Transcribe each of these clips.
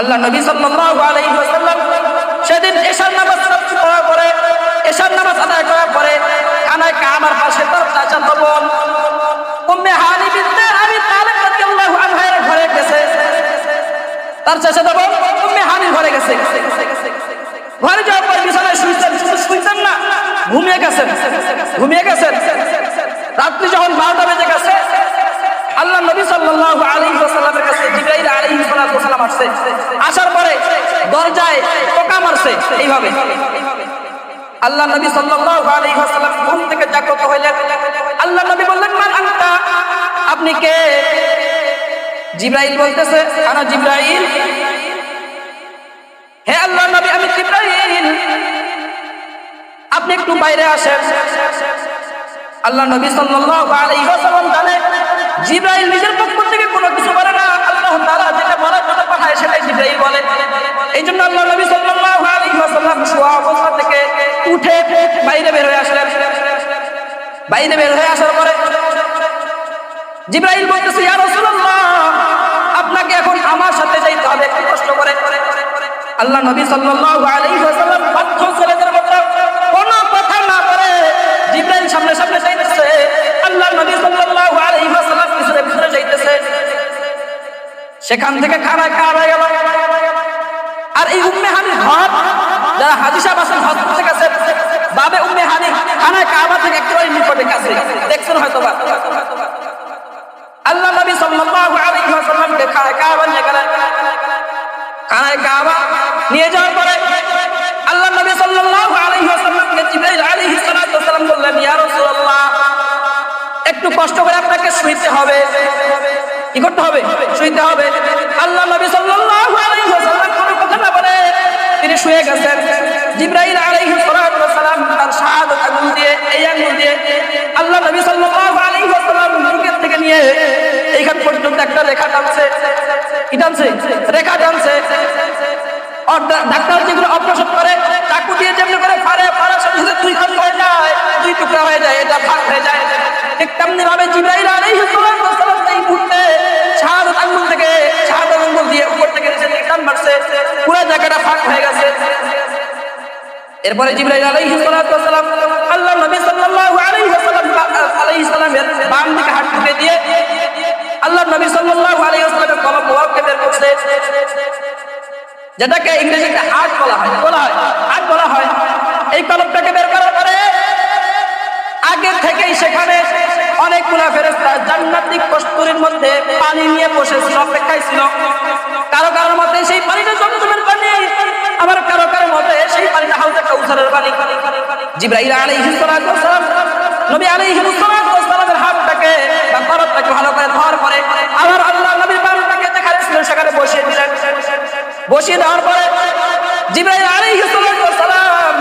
আল্লাহ নবী সাল্লাল্লাহু আলাইহি ওয়াসাল্লাম সেদিন এশার নামাজ পড়ার পরে, এশার নামাজ আদায় করার পরে কানায় কামার পাশে তার চাচাতো বোন উম্মে হানি বিনতে আবি তালিব রাদিয়াল্লাহু আনহার ঘরে গেছে। তার চাচাতো বোন উম্মে হানির ঘরে গেছে। ঘরে যাওয়ার পর বিছানায় শুইছেন শুধু শুইছেন না, ঘুমিয়ে গেছেন ঘুমিয়ে গেছেন। রাত্রি যখন বারোটা বেজে গেছে আল্লাহ নবী সাল্লাল্লাহু আলাইহি ওয়াসাল্লামের কাছে জিবরাইল আলাইহিস ওয়াসালাম আসছে। আসার পরে দরজায় টোকা মারছে। এইভাবে। আল্লাহ নবী সাল্লাল্লাহু আলাইহি ওয়াসাল্লাম ঘুম থেকে জাগ্রত হইলেন। আল্লাহ নবী বললেন, মান আনতা? আপনি কে? জিবরাইল বলতেছে, আনা জিবরাইল? হে আল্লাহ নবী, আমি জিবরাইল। আপনি একটু বাইরে আসেন। আল্লাহ নবী সাল্লাল্লাহু আলাইহি ওয়াসাল্লাম জানে জিবরাইল নিজের পক্ষ থেকে কোনো কিছু বলে না, আল্লাহ তাআলা যেটা বলার জন্য পাঠায়, সেটাই জিবরাইল বলে। এই জন্য আল্লাহ নবী সাল্লাল্লাহু আলাইহি ওয়াসাল্লাম শোয়া অবস্থা থেকে উঠে বাইরে বের হয়ে আসলেন। বাইরে বের হয়ে আসার পরে জিবরাইল বলতেছে, ইয়া রাসূলুল্লাহ, আপনাকে এখন আমার সাথে যাইতে হবে কষ্ট করে। আল্লাহ নবী সাল্লাল্লাহু আলাইহি ওয়াসাল্লাম বাধ্য ছেলেদের মতো সেখান থেকে খানা খাওয়া গেল। আর এই উম্মে হানির ঘর যারা আছেন, হজ করতে গেছে বাবে উম্মে হানি খানা কাবা থেকে একটু একেবারে নিকটে কাছে। দেখছেন হয়তো বা আল্লাহ নবী সাল্লাল্লাহু আলাইহি ওয়াসাল্লামকে খানা কাবা নিয়ে গেলেন। খানা কাবা নিয়ে যাওয়ার পরে আল্লাহ নবী সাল্লাল্লাহু আলাইহি ওয়াসাল্লামকে জিবরাইল আলাইহিস সালাতু ওয়াসালাম বললেন, ইয়া রাসূলুল্লাহ, একটু কষ্ট করে আপনাকে শুইতে হবে। কি করতে হবে? শুইতে হবে। আল্লাহ নবী সাল্লাল্লাহু আলাইহি ওয়াসাল্লাম কোনো কথা না বলে তিনি শুয়ে গেছেন। জিবরাইল আলাইহিস সালাতু ওয়াসালাম তার শাহাদাত আঙ্গুল দিয়ে, এই আঙ্গুল দিয়ে আল্লাহ নবী সাল্লাল্লাহু আলাইহি ওয়াসাল্লাম মুখের থেকে নিয়ে এইখান পর্যন্ত একটা রেখা টানছে ফাঁক হয়ে গেছে। এরপরে জিব্রাইল আলাইহিস সালাতু আল্লাহ নবী সাল্লাল্লাহু আলাইহি আলাইহিস সালামের বাম দিকে হাত ঢুকে দিয়ে নবী সাল্লাল্লাহু আলাইহি কলম যেটাকে ইংরেজিতে হার্ট বলা হয় বলা হয় হার্ট বলা হয়। এই কলমটাকে বের করার পরে আগে থেকেই সেখানে অনেকগুলা ফেরেস্তা জান্নাতিক কস্তুরীর মধ্যে পানি নিয়ে বসেছিল, অপেক্ষায় ছিল। কারও কারও মতে সেই পানিটা জমজমের পানি, আবার কারও কারোর মতে সেই পানিটা হাউজে কাউসারের পানি। জিব্রাইল আলাইহিস ওয়াসালাম নবী আলাইহিস সালাতু ওয়াসালামের হাতটাকে বা কলমটাকে ভালো করে ধর করে আবার আল্লাহ নবীর পানিটাকে যেখানে ছিল সেখানে বসিয়ে দিলেন। বসিয়ে দেওয়ার পরে জিব্রাইল আলাইহিস ওয়াসালাম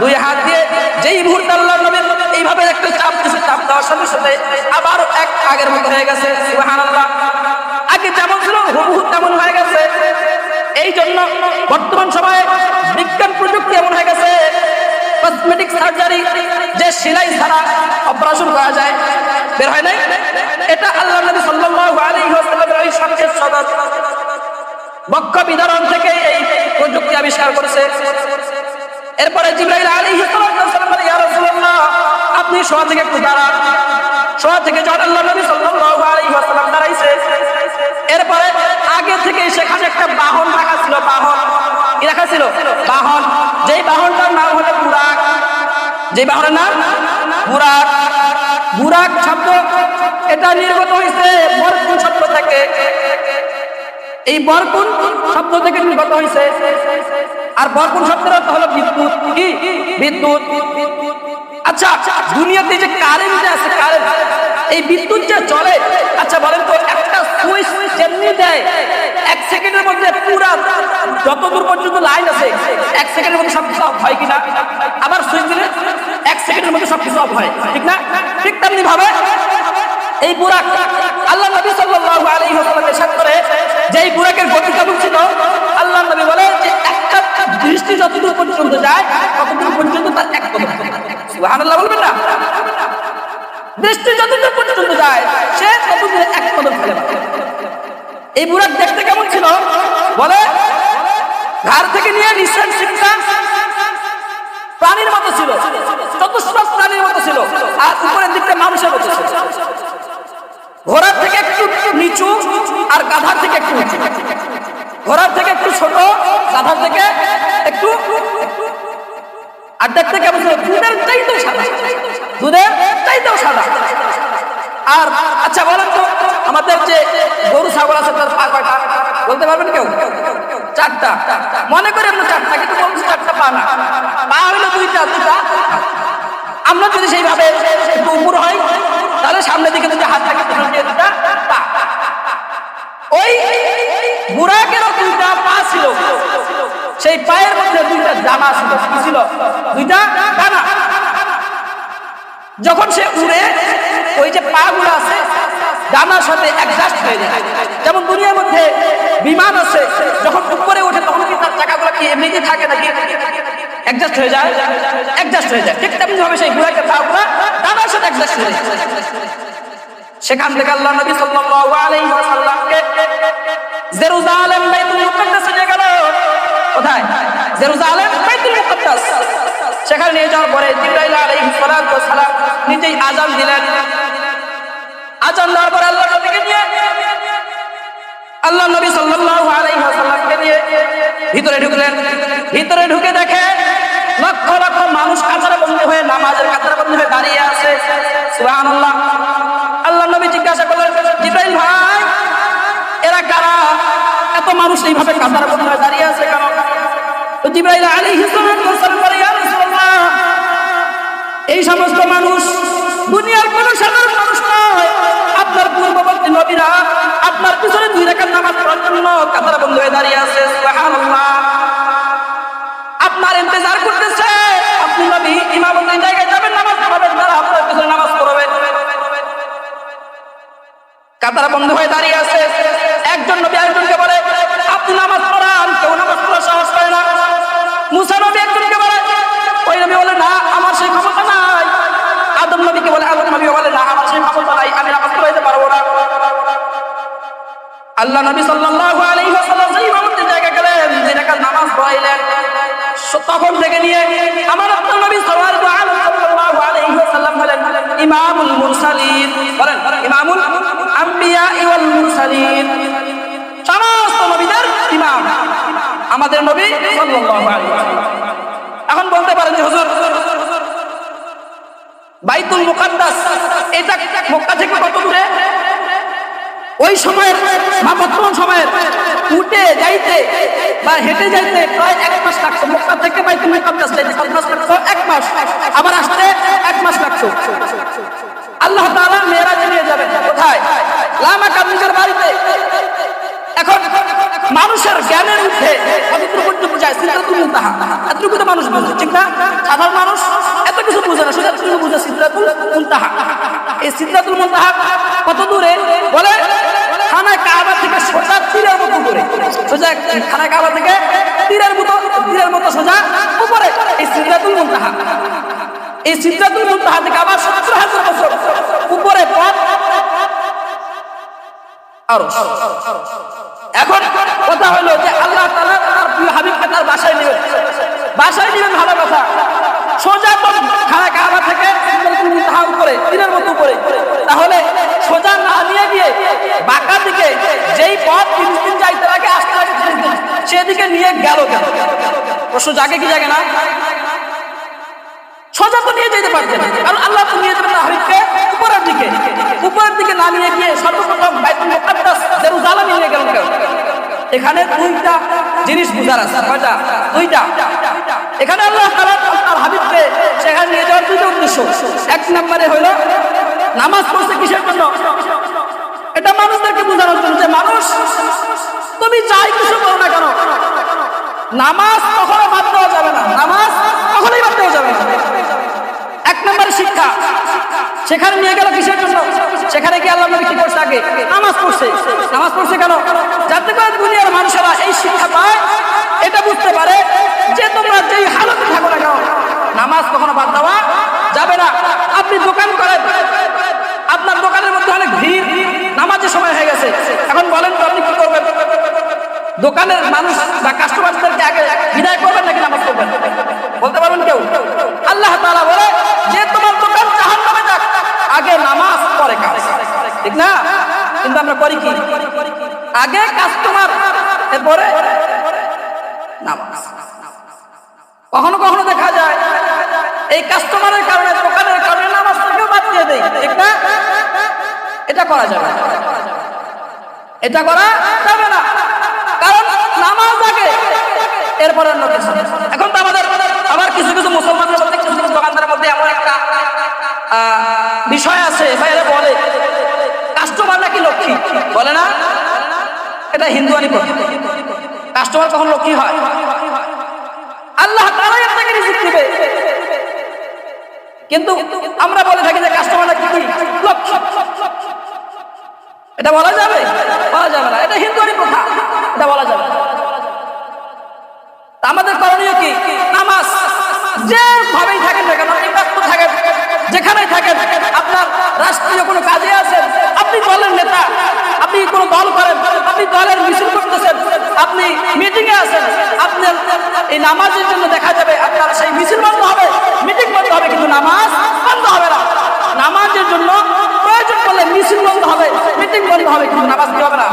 দুই হাত দিয়ে যেই মুহূর্তে আল্লাহ নবীর এইভাবে একটা চাপ দিছে চাপ দেওয়ার সাথে সাথে আবার এক আগের মতো হয়ে গেছে। সুবহানাল্লাহ। আগে যেমন ছিল, হুবহু তেমন হয়ে গেছে। এই জন্য বর্তমান সময়ে বিজ্ঞান প্রযুক্তি এমন হয়ে গেছে কসমেটিক সার্জারি যে সেলাই ছাড়া অপারেশন করা যায়, বের হয় নাই? এটা আল্লাহ নবী সাল্লাল্লাহু আলাইহি ওয়াসাল্লামের ওই সবচেয়ে সদর বক্ষ বিধারণ থেকে এই প্রযুক্তি আবিষ্কার করেছে। এরপরে জিব্রাইল আলাইহিস সালাম ইয়া রাসূলুল্লাহ, আপনি শোয়া থেকে একটু দাঁড়ান। শোয়া থেকে যখন আল্লাহ নবী সাল্লাল্লাহু আলাইহি ওয়াসাল্লাম দাঁড়াইছে এরপরে আগে থেকে সেখানে একটা বাহন রাখা ছিল, বাহন। কি রাখা ছিল? বাহন। যেই বাহনটার নাম হলো বুরাক। যে বাহনের নাম? বুরাক। বুরাক শব্দ এটা নির্গত হয়েছে বরকুন শব্দ থেকে। এই বরকুন শব্দ থেকে নির্গত হয়েছে। আর বরকুন শব্দের অর্থ হলো বিদ্যুৎ। কি? বিদ্যুৎ। আচ্ছা দুনিয়াতে যে কারেন্ট আছে কারেন্ট এই বিদ্যুৎ যে চলে আচ্ছা বলেন তো সুইচ যেমনি দেয়, এক সেকেন্ডের মধ্যে পুরা যত দূর পর্যন্ত লাইন আছে, এক সেকেন্ডের মধ্যে সব অফ হয় কিনা? আবার সুইচ দিলে এক সেকেন্ডের মধ্যে সব অফ হয়, ঠিক না? ঠিক তেমনি ভাবে এই বুরাক আল্লাহ নবী সাল্লাল্লাহু আলাইহি ওয়াসাল্লাম ইরশাদ করে যে এই বুরাকের গতি কেমন ছিল, আল্লাহ নবী বলে যে একটা দৃষ্টি যতদূর পর্যন্ত যায়, ততদূর পর্যন্ত তার এক কদম সুবহানাল্লাহ বলবেন না? দৃষ্টি যতদূর পর্যন্ত যায়, সে ততদূর এক কদম ফেলে। এই বুরাক দেখতে কেমন ছিল? বলে ঘর থেকে নিয়ে নিঃশ্বাস শিক্ষা প্রাণীর মতো ছিল, চতুষ্পদ প্রাণীর মতো ছিল, আর উপরের দিকটা মানুষের মতো ছিল। ঘোড়ার থেকে একটু নিচু আর গাধার থেকে একটু নিচু ঘোড়ার থেকে একটু ছোট, গাধার থেকে একটু আর দেখতে কেমন ছিল? দুধের চাইতেও সাদা। দুধের চাইতেও সাদা। আর আচ্ছা বলেন তো, আমাদের যে গরু, ছাগল আছে তার পা কয়টা? বলতে পারবেন কেউ? চারটা। মনে করি আমরা চারটা, কিন্তু বলছি চারটা পা না। পা হইল দুইটা দুটা আমরা যদি সেইভাবে একটু উপর হয় তাহলে সামনের দিকে যদি হাত থাকে দুটা পা। ওই বুড়াকেরও দুইটা পা ছিল? সেই পায়ের মধ্যে দুইটা ডানা ছিল। কি ছিল? দুইটা ডানা যখন সে উড়ে, ওই যে পা গুলো আছে, ডানার সাথে অ্যাডজাস্ট হয়ে যায়। যেমন দুনিয়ার মধ্যে বিমান আছে, যখন উপরে ওঠে, তখন কি তার চাকাগুলো কি এমনিতে থাকে নাকি? অ্যাডজাস্ট হয়ে যায় অ্যাডজাস্ট হয়ে যায়। ঠিক ভাবে সাথে অ্যাডজাস্ট হয়ে যায়। সেখান থেকে আল্লাহ নিয়ে কোথায়? সেখানে নিয়ে যাওয়ার পরে জিবরাইল আলাইহিস সালাতু ওয়াস সালাম নিজেই আজান দিলেন। আজান দেওয়ার পরে আল্লাহ নবীকে নিয়ে আল্লাহ নবী সাল্লাল্লাহু আলাইহি ওয়াসাল্লামকে নিয়ে ভিতরে ঢুকলেন। ভিতরে ঢুকে দেখে লক্ষ লক্ষ মানুষ কাতারে বন্দী হয়ে নামাজের কাতারে বন্দী হয়ে দাঁড়িয়ে আছে। সুবহানাল্লাহ। আল্লাহ নবী জিজ্ঞাসা করলেন, জিব্রাইল ভাই, এরা কারা? এত মানুষ এইভাবে কাতারে বন্দী হয়ে দাঁড়িয়ে আছে কেন? তো জিব্রাইল আলাইহিস সালাম সমস্ত মানুষ, দুনিয়ার কোন সাধারণ মানুষ নয়। আপনার পূর্ববর্তী নবীরা আপনার পিছনে দুই রেখার নামাজ পড়ার জন্য কাতারা বন্ধ হয়ে দাঁড়িয়ে আছে আপনার ইন্তজার করতেছে। আপনি নবী ইমামতের জায়গায় যাবেন, নামাজ পড়াবেন, তারা আপনার পিছনে নামাজ পড়াবে। কাতারা বন্ধ হয়ে দাঁড়িয়ে আছে। একজন নবী আরেকজনকে বলে আপনি নামাজ পড়ান কেউ নামাজ পড়ার সাহস পায় না মুসা নবী একজনকে বলে ওই নবী বলে না আমার সেই ক্ষমতা নাই আদম নবীকে বলে আদম নবী বলে না আমার সেই ক্ষমতা নাই আমি নামাজ পড়াইতে পারব না আল্লাহ নবী সাল্লাল্লাহু আলাইহি ওয়াসাল্লাম সেই ইমামতের জায়গা গেলেন, যে নামাজ পড়াইলেন। তখন থেকে নিয়ে আমার আপনার নবী সাল্লাল্লাহু আলাইহি ওয়াসাল্লাম হলেন ইমামুল মুরসালিন। বলেন, ইমামুল আম্বিয়া ওয়াল মুরসালিন। সমস্ত নবীদের ইমাম আমাদের নবী সাল্লাল্লাহু আলাইহি এখন বলতে পারেন যে, হুজুর, বাইতুল মুকাদ্দাস, এটা মক্কা থেকে কত দূরে? ওই সময়ের বা বর্তমান সময়ের উঠে যাইতে বা হেঁটে যাইতে প্রায় এক মাস লাগতো। মক্কা থেকে বাইতুল মুকাদ্দাস যাইতে কত মাস লাগতো, এক মাস। আবার আসতে এক মাস লাগতো। আল্লাহ তাআলা মেরাজে নিয়ে যাবেন কোথায়? লামা কামিজের বাড়িতে। এখন মানুষের জ্ঞানের উঠে পর্যন্ত যায় সিদ্ধাতুল মুনতাহা এতটুকু তো মানুষ বুঝে, ঠিক না? সাধারণ মানুষ এত কিছু বুঝে না, শুধু এতটুকু সিদ্ধাতুল মুনতাহা। এই সিদ্ধাতুল মুনতাহা কত দূরে বলে খানায় কাবা থেকে সোজা তীরের মতো দূরে সোজা খানায় কাবা থেকে তীরের মতো তীরের মতো সোজা উপরে, এই সিদ্ধাতুল মুনতাহা। এই সিদ্ধাতুল মুনতাহা থেকে আবার সত্তর হাজার বছর উপরে পথ। আরও। এখন কথা হলো যে আল্লাহ তাআলা তার প্রিয় হাবিবকে তার বাসায় নেবেন বাসায় নেবেন ভালো কথা। সোজা তো খানা কাবা থেকে সিদ্ধাতুল উপরে, তীরের মতো উপরে। তাহলে সোজা না নিয়ে গিয়ে বাঁকা দিকে যেই পথ তিরিশ দিন যাইতে সেদিকে নিয়ে গেল কেন? প্রশ্ন জাগে কি জাগে না? সোজা তো নিয়ে যেতে পারতেন। কারণ আল্লাহ তো নিয়ে যাবেন হাবিবকে উপরের দিকে। উপরের দিকে না নিয়ে গিয়ে সর্বপ্রথম বাইতুল মুকাদ্দাস জেরুজালেম নিয়ে গেল কেন? এখানে দুইটা জিনিস বুঝার আছে। কয়টা? দুইটা। এখানে আল্লাহ তাআলা তার হাবিবকে সেখানে নিয়ে যাওয়ার দুইটা উদ্দেশ্য। এক নম্বরে হইল নামাজ পড়ছে কিসের জন্য? এটা মানুষদেরকে বোঝানোর জন্য যে মানুষ তুমি যাই কিছু করো না কেন? নামাজ কখনো বাদ দেওয়া যাবে না। নামাজ কখনোই বাদ দেওয়া যাবে না। এক নম্বরে শিক্ষা। সেখানে নিয়ে গেল কিসের জন্য? সেখানে গিয়ে আল্লাহ নবী কি করছে আগে? নামাজ পড়ছে। নামাজ পড়ছে কেন? যাতে করে দুনিয়ার মানুষেরা এই শিক্ষা পায়, এটা বুঝতে পারে যে তোমরা যেই হালতে থাকো না কেন, নামাজ কখনো বাদ দেওয়া যাবে না। আপনি দোকান করেন আপনার দোকানের মধ্যে অনেক ভিড় নামাজের সময় হয়ে গেছে এখন বলেন তো আপনি কি করবেন দোকানের মানুষ বা কাস্টমারদেরকে আগে বিদায় করবেন নাকি নামাজ পড়বেন? বলতে পারবেন কেউ? আল্লাহ তাআলা বলে, যে তোমার দোকান জাহান্নামে যাক, আগে নামাজ পরে কাজ। ঠিক না? কিন্তু আমরা করি কি? আগে কাস্টমার এরপরে নামাজ। কখনো কখনো দেখা যায়, এই কাস্টমারের কারণে, দোকানের কারণে নামাজ থেকেও বাদ দিয়ে দেয় ঠিক না? এটা করা যাবে। এটা করা যাবে না। নামাজ আগে এরপরে অন্য এখন তো কিছু কিছু মুসলমানদের মধ্যে, কিছু কিছু দোকানদারের মধ্যে এমন একটা বিষয় আছে। বাইরে বলে কাস্টমার নাকি লক্ষ্মী? বলে না? এটা হিন্দুয়ানি কথা কাস্টমার কখন লক্ষ্মী হয়? আল্লাহ তারাই আপনাকে কিন্তু আমরা বলে থাকি যে কাস্টমার নাকি কি? লক্ষ্মী। এটা বলা যাবে? বলা যাবে না। এটা হিন্দুয়ানি প্রথা। এটা বলা যাবে আমাদের করণীয় কি? নামাজ। যে ভাবেই থাকেন না কেন ব্যস্ত থাকেন, যেখানেই থাকেন, আপনার রাষ্ট্রীয় কোনো কাজে আছেন, আপনি দলের নেতা, আপনি কোনো দল করেন, আপনি দলের মিছিল করতেছেন, আপনি মিটিং এ আছেন, আপনার এই নামাজের জন্য দেখা যাবে আপনার সেই মিছিল বন্ধ হবে, মিটিং বন্ধ হবে, কিন্তু নামাজ বন্ধ হবে না। নামাজের জন্য প্রয়োজন করলে মিছিল বন্ধ হবে, মিটিং বন্ধ হবে, কিন্তু নামাজ কি হবে না?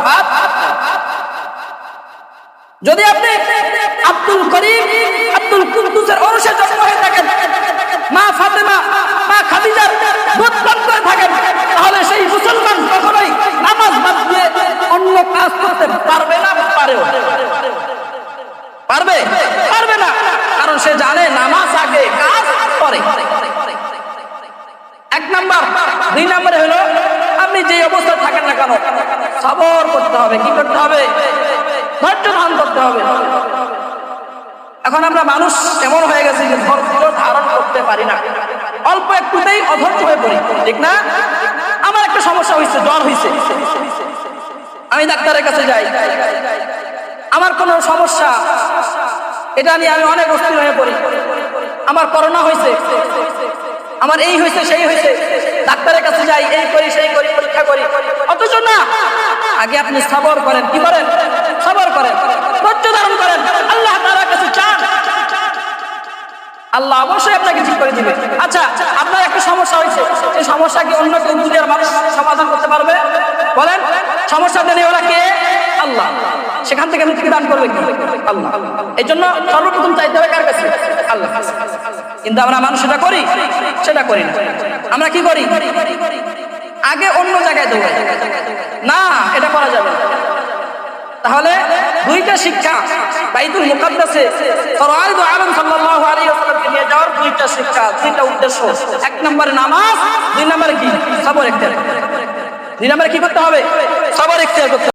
যদি আপনি আব্দুল করিম, আব্দুল কুদ্দুসের অনুসারে জন্ম হয়ে থাকেন, মা ফাতেমা, মা খাদিজার দুধ পান করে থাকেন, তাহলে সেই মুসলমান কখনোই নামাজ বাদ দিয়ে অন্য কাজ করতে পারবে না, পারেও পারবে? পারবে না, কারণ সে জানে নামাজ আগে কাজ করে। এক নাম্বার, দুই নম্বরে হলো যে অবস্থায় থাকেন না কেন? সবর করতে হবে, কি করতে হবে? ধৈর্য ধারণ করতে হবে। এখন আমরা মানুষ এমন হয়ে গেছে যে ধৈর্য ধারণ করতে পারি না। অল্প একটুতেই অধৈর্য হয়ে পড়ি, ঠিক না? আমার একটা সমস্যা হয়েছে, জ্বর হয়েছে। আমি ডাক্তারের কাছে যাই। আমার কোনো সমস্যা, এটা নিয়ে আমি অনেক অস্থির হয়ে পড়ি। আমার করোনা হয়েছে, আমার এই হয়েছে, সেই হয়েছে। ডাক্তারের কাছে যাই, এই করি, সেই করি, পরীক্ষা করি। অথচ না, আগে আপনি সবর করেন, কি করেন? সবর করেন, ধৈর্য ধারণ করেন। আল্লাহ তাআলার কাছে চান। আল্লাহ অবশ্যই আপনাকে ঠিক করে দিবে। আচ্ছা আপনার একটা সমস্যা হয়েছে। সেই সমস্যা কি অন্য কেউ দুনিয়ার মানুষ সমাধান করতে পারবে? বলেন, সমস্যা দেনে ওরা কে? আল্লাহ। সেখান থেকে মুক্তি দান করবে আল্লাহ। এই জন্য সর্বপ্রথম চাইতে হবে কার কাছে? আল্লাহ। কিন্তু আমরা মানুষ সেটা করি সেটা করি না। আমরা কি করি? আগে অন্য জায়গায় দৌড়াই। না, এটা করা যাবে তাহলে দুইটা শিক্ষা বাইতুল মুকাদ্দাসে ফরআইদ আলম সাল্লাল্লাহু আলাইহি ওয়াসাল্লামকে নিয়ে যাওয়ার দুইটা শিক্ষা দুইটা উদ্দেশ্য। এক নম্বরে নামাজ, দুই নম্বরে কি? সবর ইখতিয়ার দুই নম্বরে কি করতে হবে? সবর ইখতিয়ার করতে।